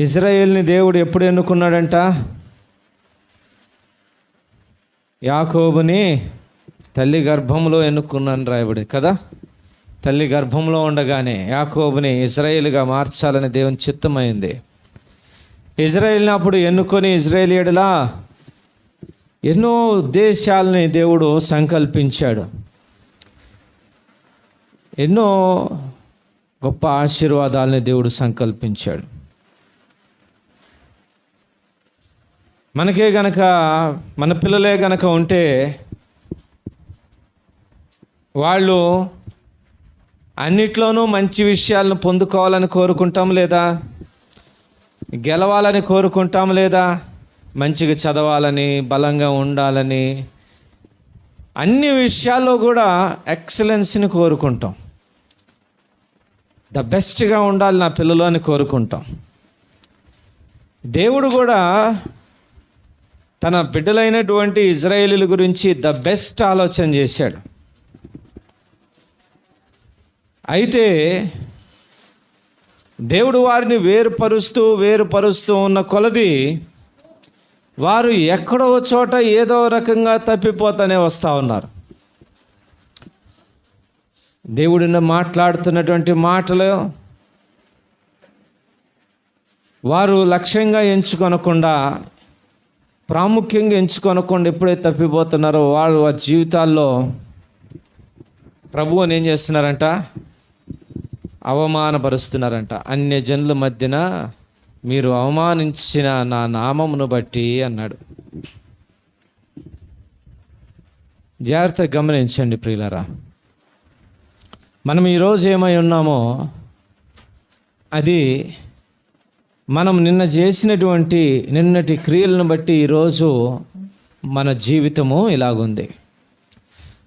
ఇజ్రాయేల్ని దేవుడు ఎప్పుడు ఎన్నుకున్నాడంట? యాకోబుని తల్లి గర్భంలో ఎన్నుకున్నాను రాయబడి కదా? తల్లి గర్భంలో ఉండగానే యాకోబుని ఇజ్రాయేల్గా మార్చాలని దేవుని చిత్తమైంది. ఇజ్రాయేల్ని అప్పుడు ఎన్నుకొని ఇజ్రాయేలీయుడులా ఎన్నో ఉద్దేశాలని దేవుడు సంకల్పించాడు. ఎన్నో గొప్ప ఆశీర్వాదాలని దేవుడు సంకల్పించాడు. మనకే గనక మన పిల్లలే గనక ఉంటే వాళ్ళు అన్నిట్లోనూ మంచి విషయాలను పొందుకోవాలని కోరుకుంటాం లేదా? గెలవాలని కోరుకుంటాం లేదా? మంచిగా చదవాలని బలంగా ఉండాలని అన్ని విషయాల్లో కూడా ఎక్సలెన్స్ని కోరుకుంటాం. ద బెస్ట్గా ఉండాలి నా పిల్లలు అని కోరుకుంటాం. దేవుడు కూడా తన బిడ్డలైనటువంటి ఇజ్రాయేలీల గురించి ద బెస్ట్ ఆలోచన చేశాడు. అయితే దేవుడు వారిని వేరుపరుస్తూ వేరుపరుస్తూ ఉన్న కొలది వారు ఎక్కడో చోట ఏదో రకంగా తప్పిపోతానే వస్తూ ఉన్నారు. దేవుడిని మాట్లాడుతున్నటువంటి మాటలు వారు లక్ష్యంగా ఎంచుకొనకుండా ప్రాముఖ్యంగా ఎంచుకొనకుండా ఎప్పుడైతే తప్పిపోతున్నారో వాళ్ళు వారి జీవితాల్లో ప్రభువుని ఏం చేస్తున్నారంట? అవమానపరుస్తున్నారంట. అన్య జనుల మధ్యన మీరు అవమానించిన నా నామమును బట్టి అన్నాడు. జాగ్రత్తగా గమనించండి ప్రియులరా. మనం ఈరోజు ఏమై ఉన్నామో అది మనం నిన్న చేసినటువంటి నిన్నటి క్రియలను బట్టి ఈరోజు మన జీవితము ఇలాగుంది.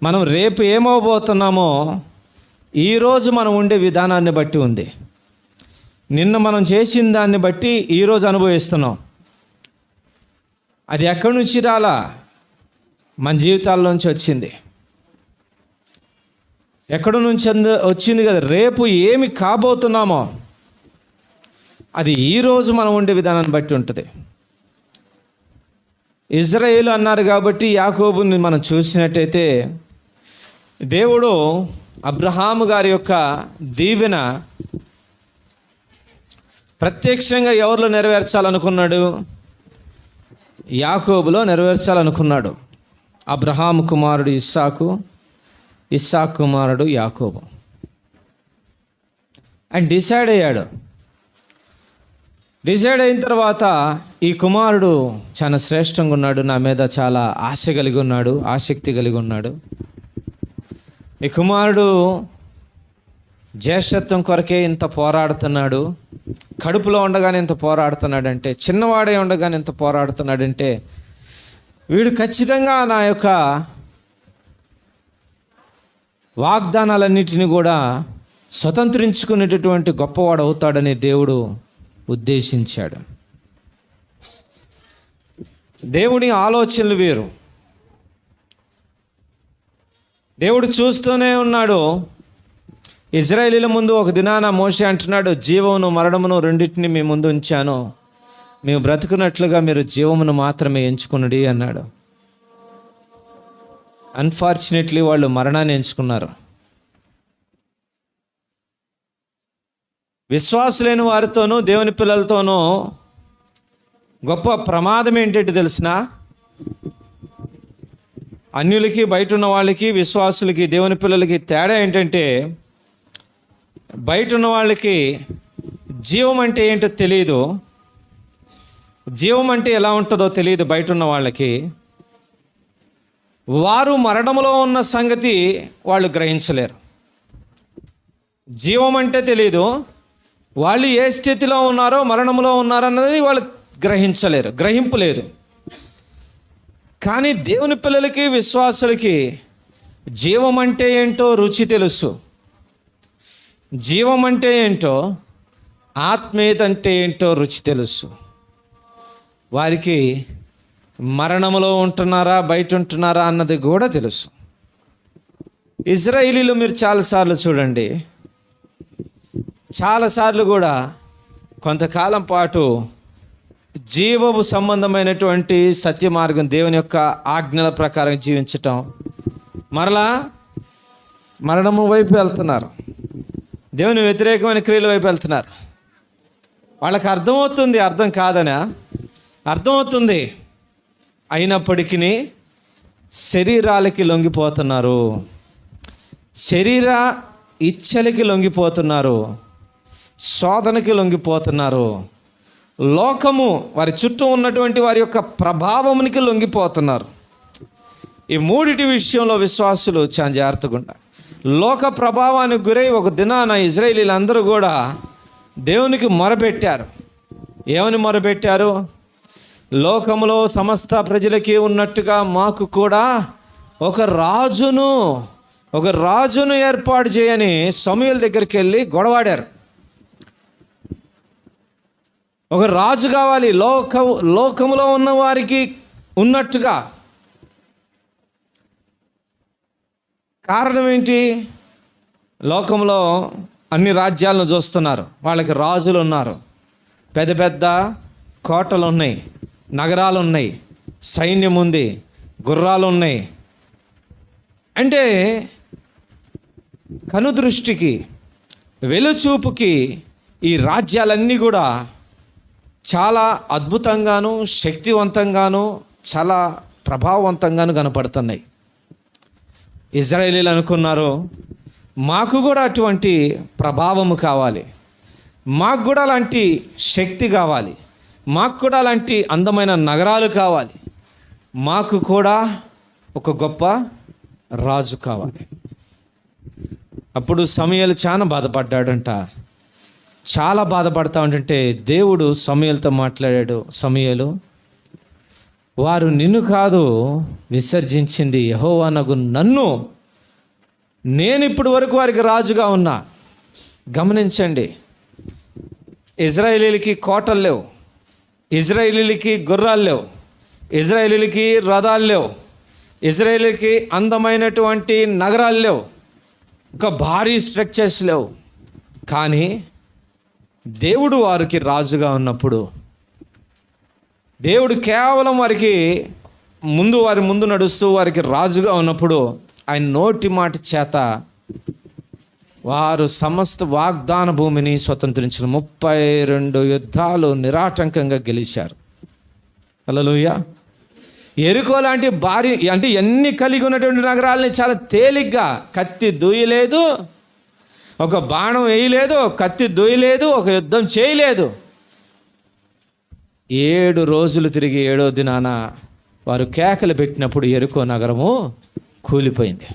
మనం రేపు ఏమవబోతున్నామో ఈరోజు మనం ఉండే విధానాన్ని బట్టి ఉంది. నిన్న మనం చేసిన దాన్ని బట్టి ఈరోజు అనుభవిస్తున్నాం. అది ఎక్కడి నుంచి రాలా? మన జీవితాల్లోంచి వచ్చింది. ఎక్కడి నుంచి అంద- వచ్చింది కదా? రేపు ఏమి కాబోతున్నామో అది ఈరోజు మనం ఉండే విధానాన్ని బట్టి ఉంటుంది. ఇజ్రాయేల్ అన్నారు కాబట్టి యాకోబుని మనం చూసినట్టయితే దేవుడు అబ్రహాము గారి యొక్క దీవెన ప్రత్యక్షంగా ఎవరిలో నెరవేర్చాలనుకున్నాడు? యాకోబులో నెరవేర్చాలనుకున్నాడు. అబ్రహాము కుమారుడు ఇస్సాకు ఇస్సాకు కుమారుడు యాకోబు. అండ్ డిసైడ్ అయ్యాడు. డిసైడ్ అయిన తర్వాత ఈ కుమారుడు చాలా శ్రేష్టంగా ఉన్నాడు నా మీద చాలా ఆశ కలిగి ఉన్నాడు ఆసక్తి కలిగి ఉన్నాడు. ఈ కుమారుడు జ్యేష్ఠత్వం కొరకే ఇంత పోరాడుతున్నాడు. కడుపులో ఉండగానే ఇంత పోరాడుతున్నాడంటే చిన్నవాడే ఉండగానే ఇంత పోరాడుతున్నాడంటే వీడు ఖచ్చితంగా నా యొక్క వాగ్దానాలన్నిటిని కూడా స్వతంత్రించుకునేటటువంటి గొప్పవాడు అవుతాడని దేవుడు ఉద్దేశించాడు. దేవుని ఆలోచనలు వేరు. దేవుడు చూస్తూనే ఉన్నాడు. ఇజ్రాయేలీల ముందు ఒక దినాన మోసే అంటున్నాడు జీవమును మరణమును రెండింటిని మీ ముందు ఉంచాను. మేము బ్రతుకున్నట్లుగా మీరు జీవమును మాత్రమే ఎంచుకున్నది అన్నాడు. అన్ఫార్చునేట్లీ వాళ్ళు మరణాన్ని ఎంచుకున్నారు. విశ్వాసులైన వారితోనూ దేవుని పిల్లలతోనూ గొప్ప ప్రమాదం ఏంటంటే తెలిసిన? అన్యులకి బయట ఉన్న వాళ్ళకి విశ్వాసులకి దేవుని పిల్లలకి తేడా ఏంటంటే బయట ఉన్న వాళ్ళకి జీవం అంటే ఏంటో తెలియదు జీవం అంటే ఎలా ఉంటుందో తెలియదు బయట ఉన్న వాళ్ళకి. వారు మరణంలో ఉన్న సంగతి వాళ్ళు గ్రహించలేరు. జీవం అంటే తెలియదు వాళ్ళు ఏ స్థితిలో ఉన్నారో మరణంలో ఉన్నారన్నది వాళ్ళు గ్రహించలేరు గ్రహింపు లేదు. కానీ దేవుని పిల్లలకి విశ్వాసులకి జీవం అంటే ఏంటో రుచి తెలుసు. జీవం అంటే ఏంటో ఆత్మీయత అంటే ఏంటో రుచి తెలుసు. వారికి మరణములో ఉంటున్నారా బయట ఉంటున్నారా అన్నది కూడా తెలుసు. ఇజ్రాయిలీలు మీరు చాలాసార్లు చూడండి. చాలాసార్లు కూడా కొంతకాలం పాటు జీవపు సంబంధమైనటువంటి సత్య మార్గం దేవుని యొక్క ఆజ్ఞల ప్రకారం జీవించటం. మరలా మరణము వైపు వెళ్తున్నారు. దేవుని వ్యతిరేకమైన క్రియల వైపు వెళ్తున్నారు. వాళ్ళకి అర్థమవుతుంది అర్థం కాదనా? అర్థమవుతుంది. అయినప్పటికీ శరీరాలకి లొంగిపోతున్నారు. శరీర ఇచ్చలకి లొంగిపోతున్నారు. శోధనకి లొంగిపోతున్నారు. లోకము వారి చుట్టూ ఉన్నటువంటి వారి యొక్క ప్రభావమునికి లొంగిపోతున్నారు. ఈ మూడిటి విషయంలో విశ్వాసులు చాలా జాగ్రత్తగా ఉండాలి. లోక ప్రభావానికి గురై ఒక దినాన ఇజ్రాయేలీలందరూ కూడా దేవునికి మొరపెట్టారు. ఏమని మొరపెట్టారు? లోకములో సమస్త ప్రజలకి ఉన్నట్టుగా మాకు కూడా ఒక రాజును ఒక రాజును ఏర్పాటు చేయని సమయుల దగ్గరికి వెళ్ళి గొడవాడారు. ఒక రాజు కావాలి. లోక లోకంలో ఉన్న వారికి ఉన్నట్టుగా. కారణం ఏంటి? లోకంలో అన్ని రాజ్యాలను చూస్తున్నారు. వాళ్ళకి రాజులు ఉన్నారు. పెద్ద పెద్ద కోటలు ఉన్నాయి నగరాలు ఉన్నాయి సైన్యం ఉంది గుర్రాలు ఉన్నాయి అంటే కనుదృష్టికి వెలుచూపుకి ఈ రాజ్యాలన్నీ కూడా చాలా అద్భుతంగాను శక్తివంతంగాను చాలా ప్రభావవంతంగాను కనపడుతున్నాయి. ఇజ్రాయేలీలు అనుకున్నారు మాకు కూడా అటువంటి ప్రభావము కావాలి. మాకు కూడా అలాంటి శక్తి కావాలి. మాకు కూడా అలాంటి అందమైన నగరాలు కావాలి. మాకు కూడా ఒక గొప్ప రాజు కావాలి. అప్పుడు సమయాలు చాలా బాధపడ్డాడంట. చాలా బాధపడతా ఉంటుంటే దేవుడు సమయలతో మాట్లాడాడు సమయలు వారు నిన్ను కాదు విసర్జించింది యహోవానగు నన్ను. నేను ఇప్పటి వరకు వారికి రాజుగా ఉన్నా. గమనించండి ఇజ్రాయేలీలకి కోటలు లేవు ఇజ్రాయేలీలకి గుర్రాలు లేవు ఇజ్రాయేలీలకి రథాలు లేవు ఇజ్రాయేలీకి అందమైనటువంటి నగరాలు లేవు ఒక భారీ స్ట్రక్చర్స్ లేవు. కానీ దేవుడు వారికి రాజుగా ఉన్నప్పుడు దేవుడు కేవలం వారికి ముందు వారి ముందు నడుస్తూ వారికి రాజుగా ఉన్నప్పుడు ఆయన నోటి మాట చేత వారు సమస్త వాగ్దాన భూమిని స్వతంత్రించిన ముప్పై రెండు యుద్ధాలు నిరాటంకంగా గెలిచారు. హల్లెలూయా. ఎరుకో లాంటి భారీ అంటే ఎన్ని కలిగి ఉన్నటువంటి నగరాలని చాలా తేలిగ్గా కత్తి దూయలేదు. ఒక బాణం వేయలేదు కత్తి దొయ్యలేదు ఒక యుద్ధం చేయలేదు. ఏడు రోజులు తిరిగి ఏడో దినాన వారు కేకలు పెట్టినప్పుడు ఎరుకో నగరము కూలిపోయింది.